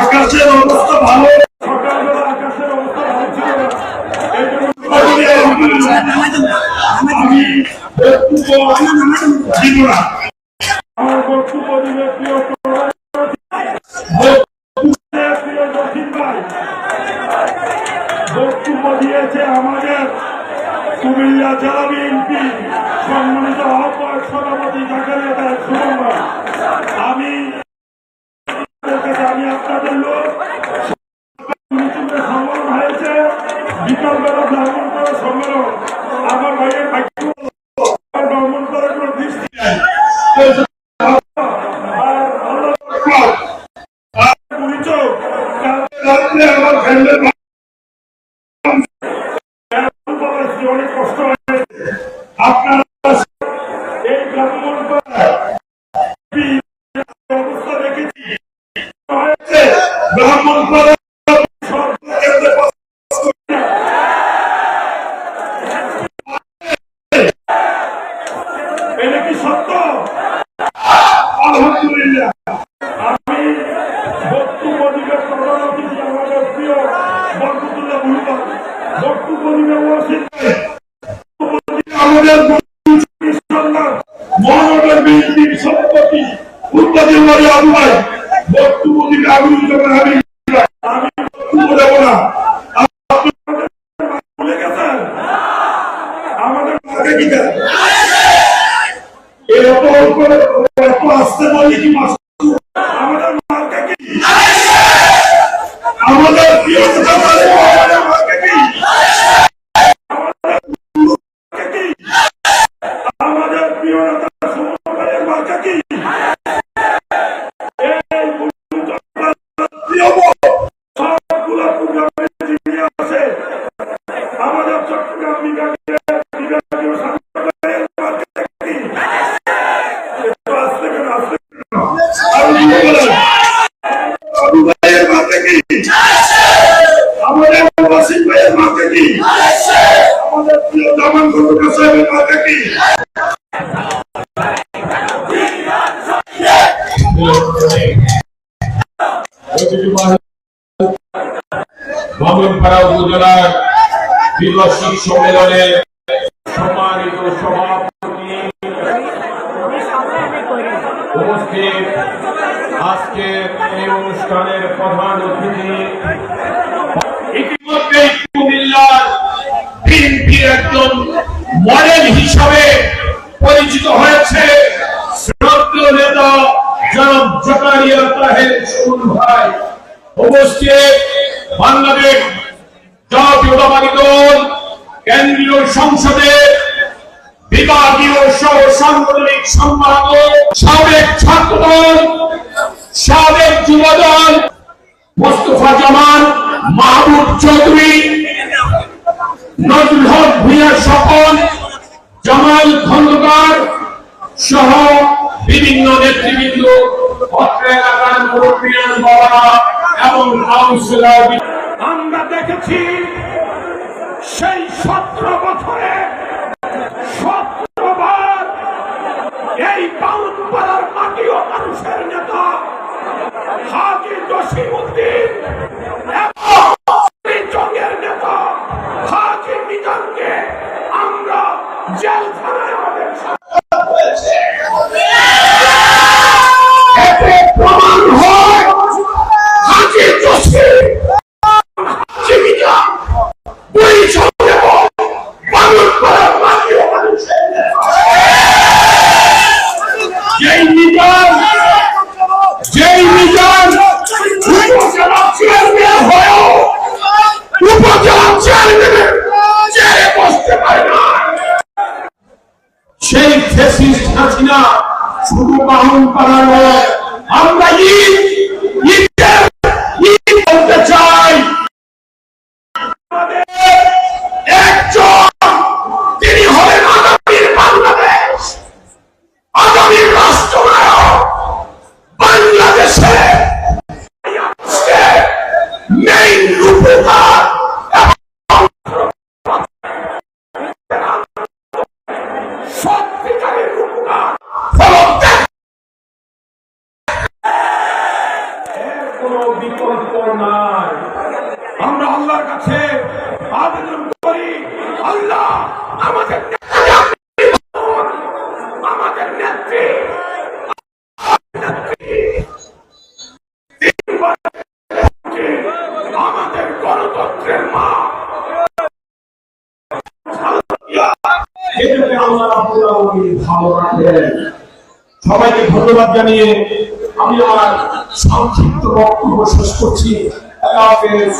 আকাশের অবস্থা ভালো। আমাদের কুমিল্লা জেলা বিএনপি সম্মানিত আহ্বায়ক সভাপতি বিকালবেলা ভ্রমণ করার সম্মেলন আমার ভাইয়ের ভাগ্য ভ্রমণ করার কোনো দৃষ্টি নেই আমার ফ্যামিলির অনেক কষ্ট হয়েছে আপনারা এই ভ্রমণ অবস্থা দেখেছি হয়েছে ব্রাহ্মণ করে সব এটা কি সত্য আলহামদুলিল্লাহ আমি বক্তব্য দিবে প্রধান অতিথি আমাদের প্রিয় বরকতুল্লাহ ভুলবা বক্তব্য দিবে ওয়াসিফ আমাদের মহানগর বিএনপির সভাপতি উত্তাদিন বাড়ি আবু ভাই, বক্তব্য না। অল্প এত আসতে বললে কি মাস আমাদের প্রিয় জামান খন্দকার সাহেবের মাকে কি? বামনপাড়া উপজেলার দ্বিবার্ষিক সম্মেলনে সম্মানিত সভাপতি উপস্থিত। আজকের এই অনুষ্ঠানের প্রধান অতিথি ভাই উপস্থিত বাংলাদেশ জাতীয়তাবাদী কেন্দ্রীয় সংসদে বিভাগীয় সহ সাংগঠনিক সম্পাদক, সাবেক ছাত্রদল, সাবেক যুবদল, মোস্তফা জামান, মাহবুব চৌধুরী, নজরুল হক ভূঁইয়া স্বপন, জামাল খন্দকার সহ বিভিন্ন নেতৃবৃন্দ, অত্র এবং কাউন্সিলর আমরা দেখেছি সেই সতেরো বছরে সতেরোবার এই বাউনপাড়ার মাটি ও মানুষের নেতা হাজি জসিমুদ্দিন এবং জঙ্গের নেতা হাজি মিজানকে আমরা জেলখানায় আমাদের এতে প্রমাণ হয় হাজি জসিম হাজি মিজান পরিচয় দেব বাংলার মাটিও মানুষের যেই মিজান যেই মিজান উপজেলা চেয়ারম্যান হয়েও উপজেলা চেয়ারম্যানের চেয়ারে বসতে পারে না সেই হাসিনা শুধু বাহন করা নয়, আমরা বলতে চাই। একজন, তিনি হলেন আগামীর বাংলাদেশ, আগামীর রাষ্ট্রনায়ক, বাংলাদেশে রূপকার কোনো বিকল্প নাই আমরা আল্লাহর কাছে আবেদন করি আল্লাহ আমাদের আমাদের নেত্রী আমাদের গণতন্ত্রের সবাইকে ধন্যবাদ জানিয়ে আমি আমার সংক্ষিপ্ত বক্তব্য শেষ করছি। আল্লাহ হাফেজ।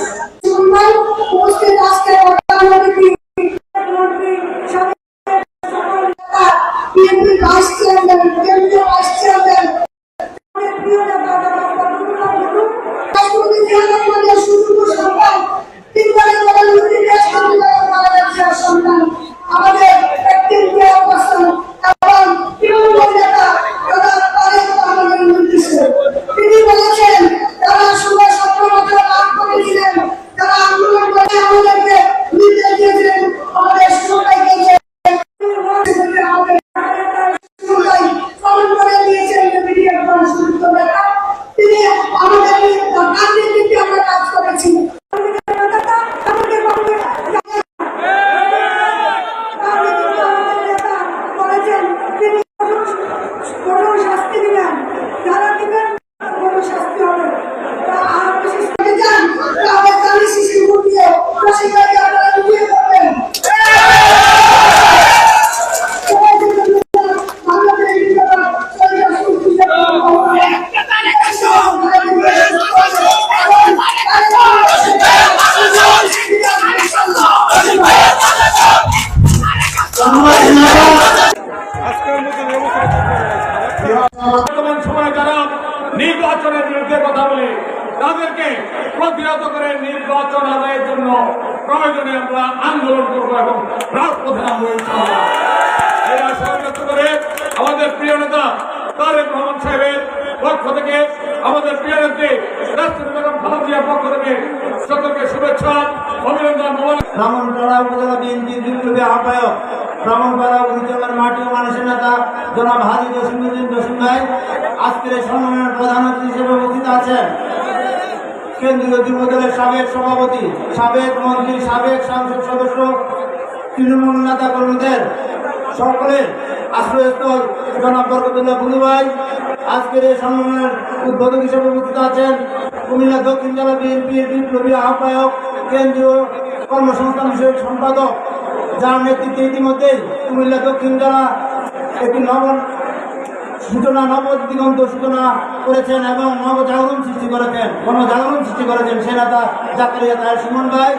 প্রয়োজনে আমরা আন্দোলন করব এবং রাজপথে নামবো ইনশাআল্লাহ। করে আমাদের প্রিয় নেতা তারেক রহমান সাহেবের পক্ষ থেকে আমাদের প্রিয় নেত্রী রাষ্ট্রপতি পক্ষ থেকে সকলকে শুভেচ্ছা, অভিনন্দন ব্রাহ্মণপাড়া উপজেলা বিএনপির বিপ্লবী আহ্বায়ক ব্রাহ্মণপাড়া উপজেলার মাটি মানুষের নেতা জনাব হাজি জসিমুদ্দিন জসিম ভাই, আজকের সম্মেলনের প্রধান অতিথি হিসেবে উপস্থিত আছেন কেন্দ্রীয় যুবদলের সাবেক সভাপতি, সাবেক মন্ত্রী, সাবেক সংসদ সদস্য তৃণমূল নেতা কর্মীদের সকলের আশ্রয়স্থল জনাব বরকতুল্লাহ বুলু আজকের এই সম্মেলনের উদ্বোধক হিসেবে উপস্থিত আছেন কুমিল্লা দক্ষিণ জেলা বিএনপির বিপ্লবী আহ্বায়ক, কেন্দ্রীয় কর্মসংস্থান বিষয়ক সম্পাদক। যার নেতৃত্বে ইতিমধ্যেই কুমিল্লা দক্ষিণ জেলা একটি নব সূচনা নব দিগন্ত সূচনা করেছেন এবং নবজাগরণ সৃষ্টি করেছেন গণজাগরণ সৃষ্টি করেছেন সে নেতা জাকারিয়া তার সুমন ভাই।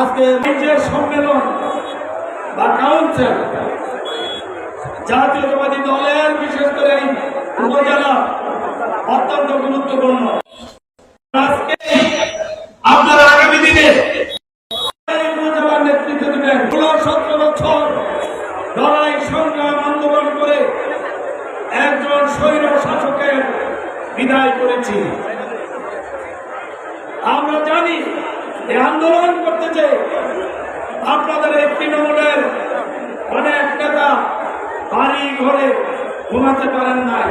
আজকে যে সম্মেলন বা কাউন্সিল জাতীয়তাবাদী দলের বিশেষ করে উপজেলা অত্যন্ত গুরুত্বপূর্ণ আজকে আপনারা আগামী দিনে এই উপজেলার নেতৃত্ব দিবেন ষোলো সতেরো বছর লড়াই সংগ্রাম আন্দোলন করে একজন স্বৈর শাসকের বিদায় করেছি। আমরা জানি যে আন্দোলন করতে চাই আপনাদের এই তৃণমূলের অনেক নেতা বাড়ি ঘরে ঘুমাতে পারেন নাই।